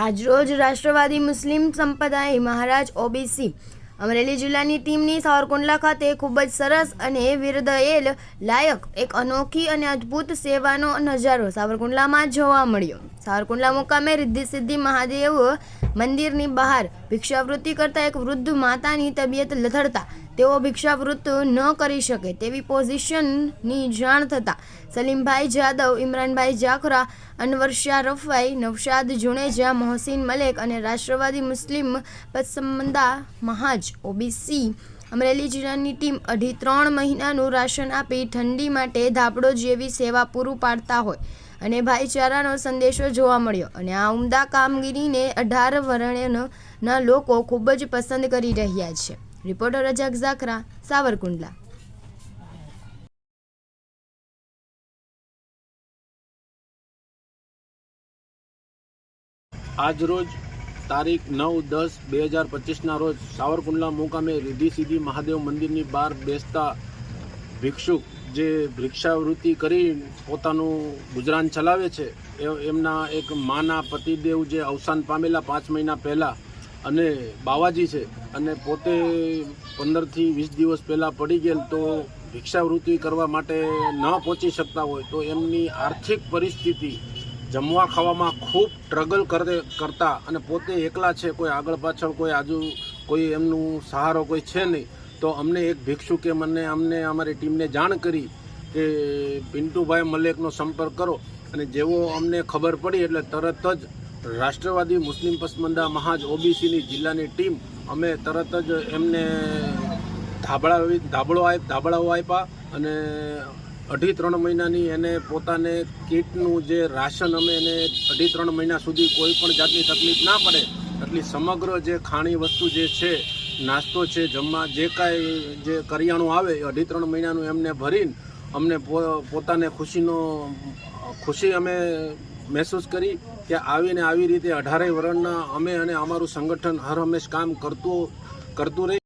આજરોજ રાષ્ટ્રવાદી મુસ્લિમ સંપ્રદાય મહારાજ ઓબીસી અમરેલી જિલ્લાની ટીમની સાવરકુંડલા ખાતે ખૂબ જ સરસ અને વિરદયેલ લાયક એક અનોખી અને અદ્ભુત સેવાનો નજારો સાવરકુંડલામાં જોવા મળ્યો. સાવરકુંડલા મુકામે રિદ્ધિ સિદ્ધિ મહાદેવ મંદિરની બહાર ભિક્ષાવૃત્તિ કરતા એક વૃદ્ધ માતાની તબિયત લથડતા. તેઓ ભિક્ષાવૃત્ત ન કરી શકે તેવી પોઝિશનની જાણ થતાં સલીમભાઈ જાદવ, ઇમરાનભાઈ જાખરા, અનવર શાહ રફાઈ નવશાદ જુણેજા મોહસિન મલેક અને રાષ્ટ્રવાદી મુસ્લિમ પસમંદા મહાજ, ઓબીસી, અમરેલી જિલ્લાની ટીમ અઢી ત્રણ મહિનાનું રાશન આપી ઠંડી માટે ધાબળો જેવી સેવા પૂરું પાડતા હોય. અને ભાઈચારાનો સંદેશો જોવા મળ્યો. અને આ ઉમદા કામગીરીને અઢાર વર્ણના લોકો ખૂબ જ પસંદ કરી રહ્યા છે. રિપોર્ટર રજાક ઝાખરા સાવરકુંડલા. આજરોજ તારીખ નવ દસ બે હજાર પચીસના રોજ સાવરકુંડલા મુકામે રીધી સીધી મહાદેવ મંદિરની બહાર બેસતા ભિક્ષુક જે ભિક્ષાવૃત્તિ કરી પોતાનું ગુજરાન ચલાવે છે એમના એક માના પતિદેવ જે અવસાન પામેલા પાંચ મહિના પહેલાં અને બાવાજી છે, અને પોતે પંદરથી વીસ દિવસ પહેલાં પડી ગયેલ તો ભિક્ષાવૃત્તિ કરવા માટે ન પહોંચી શકતા હોય તો એમની આર્થિક પરિસ્થિતિ જમવા ખાવામાં ખૂબ સ્ટ્રગલ કરે, કરતા અને પોતે એકલા છે, કોઈ આગળ પાછળ કોઈ આજુ કોઈ એમનું સહારો કોઈ છે નહીં તો અમને એક ભિક્ષુકે મને અમને અમારી ટીમને જાણ કરી કે પિન્ટુભાઈ મલેકનો સંપર્ક કરો. અને જેવો અમને ખબર પડી એટલે તરત જ રાષ્ટ્રવાદી મુસ્લિમ પસમંદા મહાજ ઓબીસીની જિલ્લાની ટીમ અમે તરત જ એમને ધાબળા ધાબળો આપ, ધાબળાઓ આપ્યા અને અઢી ત્રણ મહિનાની એને પોતાને કીટનું જે રાશન અમે એને અઢી ત્રણ મહિના સુધી કોઈ પણ જાતની તકલીફ ના પડે, એટલી સમગ્ર જે ખાણી વસ્તુ જે છે નાસ્તો છે, જમવા, જે કાંઈ જે કરિયાણું આવે, એ અઢી ત્રણ મહિનાનું એમને ભરીને અમને પોતાને ખુશીનો, ખુશી અમે મહેસૂસ કરી કે આવીને આવી રીતે અઢારેય વર્ણના અમે અને અમારું સંગઠન હર હંમેશ કામ કરતું કરતું રહી.